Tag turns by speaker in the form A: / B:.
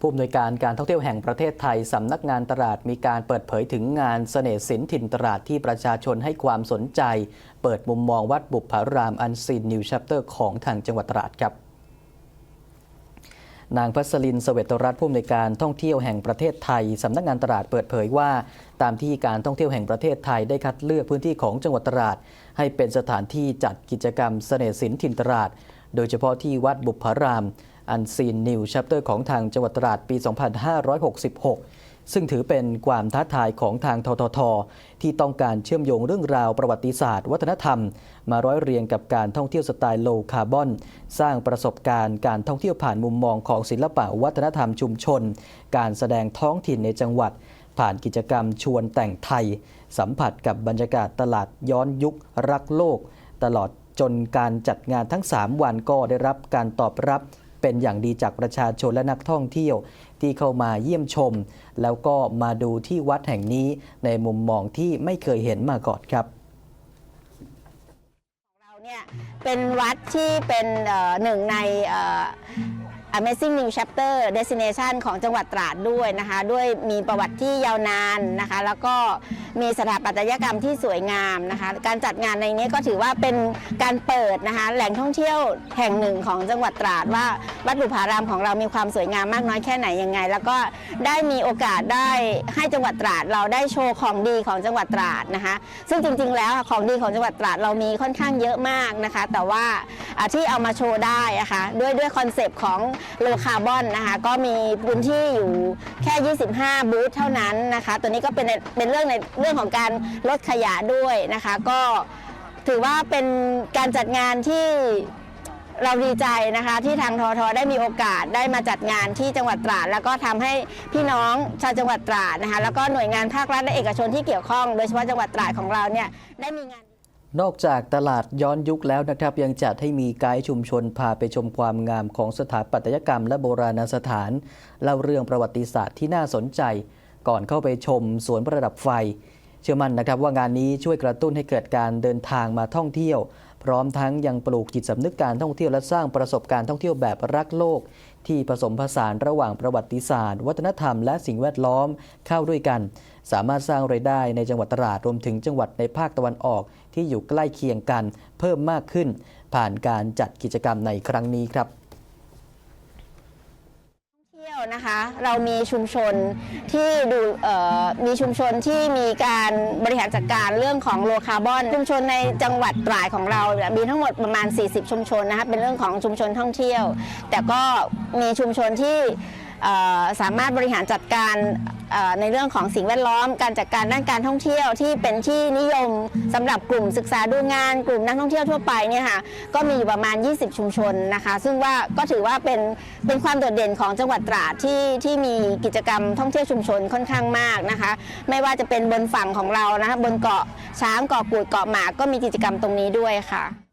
A: ผู้อำนวยการการท่องเที่ยวแห่งประเทศไทยสำนักงานตลาดมีการเปิดเผยถึงงานเสน่ห์สินถิ่นตลาดที่ประชาชนให้ความสนใจ เปิดมุมมองวัดบุพารามอันซีนนิวชัปเตอร์ของทางจังหวัดตราดครับนางพัสลินสเวตรัตน์ผู้อำนวยการท่องเที่ยวแห่งประเทศไทยสำนักงานตราดเปิดเผยว่า ตามที่การท่องเที่ยวแห่งประเทศไทยได้คัดเลือกพื้นที่ของจังหวัดตราดให้เป็นสถานที่จัดกิจกรรมเสน่ห์สินถิ่นตราดโดยเฉพาะที่วัดบุพารามอันซีนนิวชัปเตอร์ของทางจังหวัดตราดปี 2566 ซึ่งถือเป็นความท้าทายของทางททท ที่ต้องการเชื่อมโยงเรื่องราวประวัติศาสตร์ วัฒนธรรม มาร้อยเรียงกับการท่องเที่ยวสไตล์โลคาร์บอน สร้างประสบการณ์การท่องเที่ยวผ่านมุมมองของศิลปะวัฒนธรรมชุมชน การแสดงท้องถิ่นในจังหวัด ผ่านกิจกรรมชวนแต่งไทย สัมผัสกับบรรยากาศตลาดย้อนยุครักโลก ตลอดจนการจัดงานทั้ง 3 วันก็ได้รับการตอบรับ เป็นอย่างดีจากประชาชนและนักท่องเที่ยวที่เข้ามาเยี่ยมชม แล้วก็มาดูที่วัดแห่งนี้ในมุมมองที่ไม่เคยเห็นมาก่อนครับ
B: เราเนี่ยเป็นวัดที่เป็นหนึ่งใน Amazing New Chapter Destination ของจังหวัดตราดด้วยนะคะ ด้วยมีประวัติที่ยาวนานนะคะ แล้วก็มีสถาปัตยกรรมที่สวยงามนะคะ การจัดงานในนี้ก็ถือว่าเป็นการเปิดนะคะแหล่งท่องเที่ยวแห่งหนึ่งของจังหวัดตราดว่าวัดบุพารามของเรามีความสวยงามมากน้อยแค่ไหนยังไง แล้วก็ได้มีโอกาสได้ให้จังหวัดตราดเราได้โชว์ของดีของจังหวัดตราดนะคะ ซึ่งจริงๆ แล้วของดีของจังหวัดตราดเรามีค่อนข้างเยอะมากนะคะ แต่ว่าอ่าที่เอามาโชว์ได้นะคะด้วยด้วยคอนเซปต์ของโลคาร์บอนนะคะก็มีพื้นที่อยู่แค่ 25 บูธเท่านั้นนะคะตัวนี้ก็เป็นเป็นเรื่องในเรื่องของการลดขยะด้วยนะคะก็ถือว่าเป็นการจัดงานที่เราดีใจนะคะที่ทางททได้มีโอกาสได้มาจัดงานที่จังหวัดตราด แล้วก็ทำให้พี่น้องชาวจังหวัดตราดนะคะแล้วก็หน่วยงานภาครัฐและเอกชนที่เกี่ยวข้อง โดยเฉพาะจังหวัดตราดของเราเนี่ยได้มีงาน
A: นอกจากตลาดย้อนยุคแล้วนะครับ ยังจัดให้มีไกด์ชุมชนพาไปชมความงามของสถาปัตยกรรมและโบราณสถาน เล่าเรื่องประวัติศาสตร์ที่น่าสนใจ ก่อนเข้าไปชมสวนประดับไฟ เชื่อมั่นนะครับว่างานนี้ช่วยกระตุ้นให้เกิดการเดินทางมาท่องเที่ยว พร้อมทั้งยังปลูกจิตสำนึกการท่องเที่ยวและสร้างประสบการณ์ท่องเที่ยวแบบรักโลก ที่ผสมผสานระหว่างประวัติศาสตร์ วัฒนธรรมและสิ่งแวดล้อมเข้าด้วยกัน สามารถสร้างไรายได้ในจังหวัดตราดรวมถึงจังหวัดในภาคตะวันออกที่อยู่ใกล้เคียงกันเพิ่มมากขึ้น ผ่านการจัดกิจกรรมในครั้งนี้ครับ
B: เที่ยว นะคะ เรามีชุมชนที่ดูมีชุมชนที่มีการบริหารจัดการเรื่องของโลคาร์บอน ชุมชนในจังหวัดตราดของเราเนี่ยมีทั้งหมดประมาณ 40 ชุมชนนะคะเป็นเรื่องของชุมชนท่องเที่ยว แต่ก็มีชุมชนที่สามารถบริหารจัดการ ในเรื่องของสิ่งแวดล้อม การจัดการด้านการท่องเที่ยวที่เป็นที่นิยมสำหรับกลุ่มศึกษาดูงาน กลุ่มนักท่องเที่ยวทั่วไปเนี่ยค่ะก็มีอยู่ประมาณ 20 ชุมชนนะคะ ซึ่งว่าก็ถือว่าเป็นเป็นความโดดเด่นของจังหวัดตราดที่ที่มีกิจกรรมท่องเที่ยวชุมชนค่อนข้างมากนะคะ ไม่ว่าจะเป็นบนฝั่งของเรานะคะบนเกาะช้างเกาะกูดเกาะหมากก็มีกิจกรรมตรงนี้ด้วยค่ะ